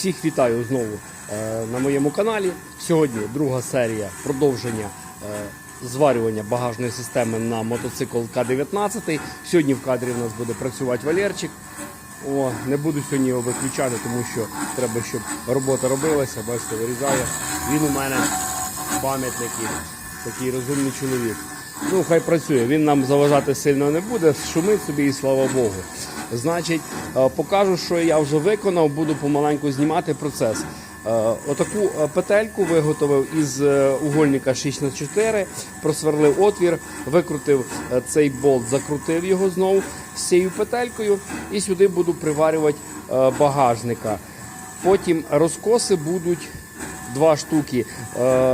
Всіх вітаю знову е, на моєму каналі. Сьогодні друга серія продовження е, зварювання багажної системи на мотоцикл К-19. Сьогодні в кадрі в нас буде працювати Валерчик. О, не буду сьогодні його виключати, тому що треба, щоб робота робилася. Бачите, вирізає. Він у мене пам'ятник, такий розумний чоловік. Ну, хай працює, він нам заважати сильно не буде, шумить собі і слава Богу. Значить, е, покажу, що я вже виконав, буду помаленьку знімати процес. Е, Отаку е, петельку виготовив із угольника 6х4, просверлив отвір, викрутив цей болт, закрутив його знову з цією петелькою і сюди буду приварювати багажника. Потім розкоси будуть два штуки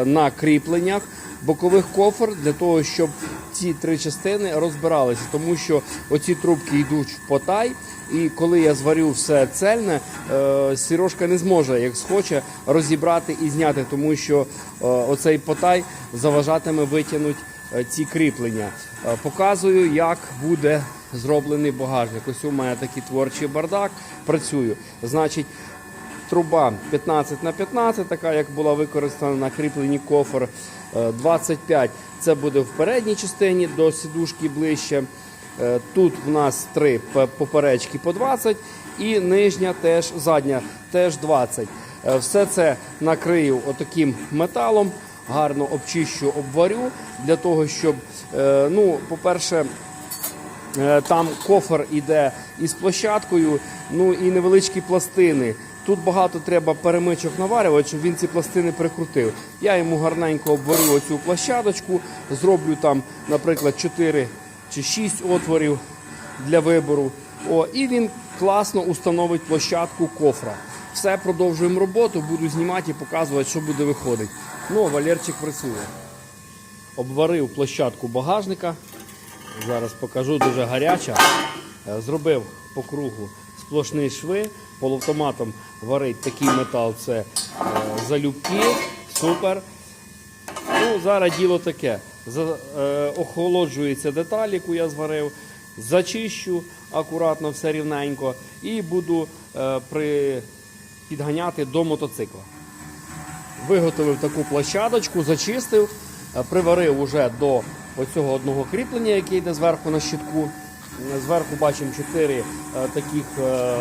на кріпленнях бокових кофр для того, щоб ці три частини розбиралися, тому що оці трубки йдуть в потай, і коли я зварю все цельне, е, сірошка не зможе, як схоче, розібрати і зняти, тому що е, оцей потай заважатиме витягнути е, ці кріплення. Показую, як буде зроблений багажник. Ось у мене такий творчий бардак. Працюю. Значить, труба 15 на 15, така як була використана на кріпленні кофр. Е, 25 це буде в передній частині до сідушки ближче. Е, Тут в нас три поперечки по 20 і нижня теж задня теж 20. Е, Все це накрию отаким металом, гарно обчищу, обварю для того, щоб, е, ну, по-перше, Е, Там кофр іде із площадкою, ну і невеличкі пластини. Тут багато треба перемичок наварювати, щоб він ці пластини прикрутив. Я йому гарненько обварю оцю площадочку, зроблю там, наприклад, 4 чи 6 отворів для вибору. О, і він класно установить площадку кофра. Все, продовжуємо роботу, буду знімати і показувати, що буде виходити. Ну, а Валерчик працює. Обварив площадку багажника. Зараз покажу дуже гаряча. Е, Зробив по кругу сплошні шви. Полуавтоматом варить такий метал. Це е, залюбки. Супер. Ну, зараз діло таке. За, е, охолоджується деталь, яку я зварив. Зачищу акуратно, все рівненько. І буду е, підганяти до мотоцикла. Виготовив таку площадочку, зачистив, приварив уже до оцього одного кріплення, яке йде зверху на щитку. Е, Зверху бачимо 4 таких е,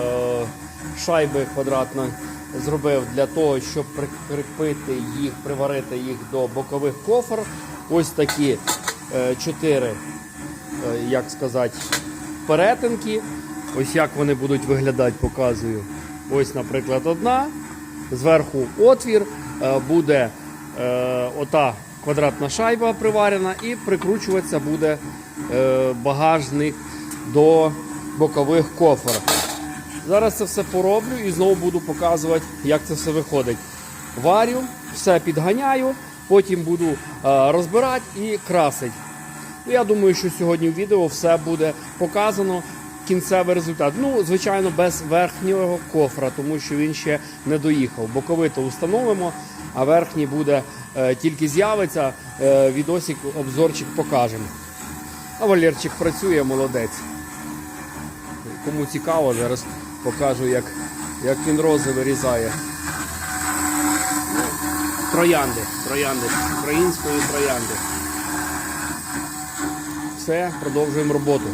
шайби квадратно зробив для того, щоб прикріпити їх, приварити їх до бокових кофр. Ось такі 4, як сказати, перетинки. Ось як вони будуть виглядати, показую. Ось, наприклад, одна. Зверху отвір, е, буде е, ота квадратна шайба приварена і прикручуватися буде е, багажник до бокових кофр. Зараз це все пороблю і знову буду показувати, як це все виходить. Варю, все підганяю, потім буду е, розбирати і красити. Ну, Я думаю, що сьогодні в відео все буде показано. Кінцевий результат. Ну, звичайно, без верхнього кофра, тому що він ще не доїхав. Боковито установимо, а верхній буде е, тільки з'явиться. Е, відосик, обзорчик покажемо. А Валерчик працює, молодець. Кому цікаво, зараз покажу, як, як він рози вирізає. Троянди, троянди, української троянди. Все, продовжуємо роботу.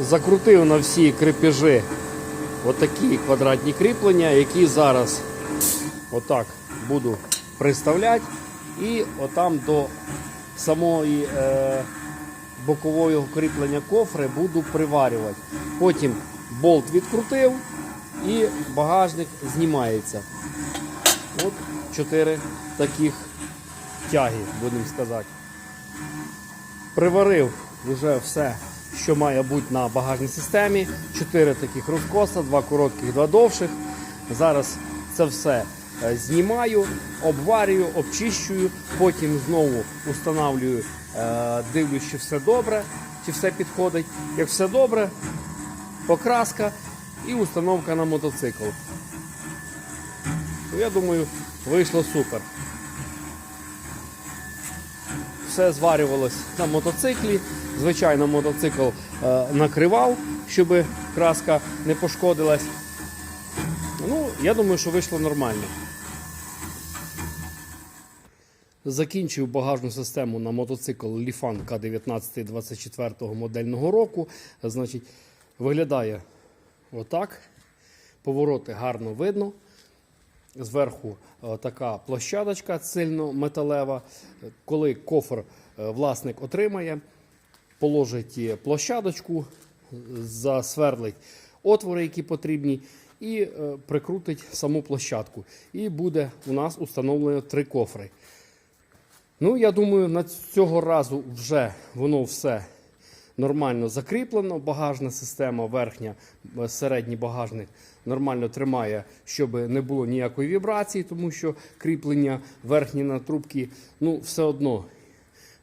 Закрутив на всі крепежі отакі квадратні кріплення, які зараз отак буду приставляти і отам до самої е, бокового кріплення кофри буду приварювати. Потім болт відкрутив і багажник знімається. От чотири таких тяги, будемо сказати. Приварив вже все, що має бути на багажній системі. Чотири таких розкоса, два коротких, два довших. Зараз це все знімаю, обварюю, обчищую, потім знову устанавлюю, е, дивлюсь, чи все добре, чи все підходить. Як все добре, покраска і установка на мотоцикл. Ну, Я думаю, вийшло супер. Все зварювалось на мотоциклі. Звичайно, мотоцикл е, накривав, щоб краска не пошкодилась. Ну, я думаю, що вийшло нормально. Закінчив багажну систему на мотоцикл Lifan К19 24 модельного року. Значить, виглядає отак. Повороти гарно видно. Зверху е, така площадочка сильно металева. Коли кофр е, власник отримає, положить е, площадочку, засверлить отвори, які потрібні, і прикрутить саму площадку. І буде у нас установлено три кофри. Ну, я думаю, на цього разу вже воно все нормально закріплено. Багажна система, верхня, е, середній багажник нормально тримає, щоб не було ніякої вібрації, тому що кріплення верхні на трубки, ну, все одно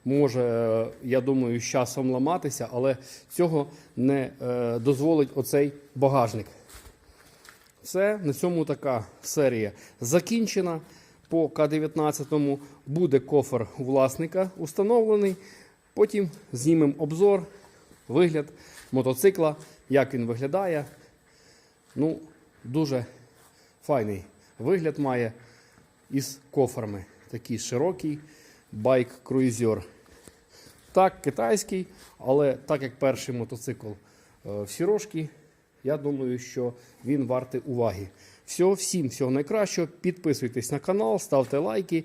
може, е, я думаю, з часом ламатися, але цього не е, дозволить оцей багажник. Все, на цьому така серія закінчена. По К-19 буде кофр у власника установлений. Потім знімемо обзор, вигляд мотоцикла, як він виглядає. Ну, дуже файний вигляд має із кофрами. Такий широкий байк-круїзер. Так, китайський, але так як перший мотоцикл е, в сірошки, я думаю, що він вартий уваги. Все, всім всього найкращого. Підписуйтесь на канал, ставте лайки.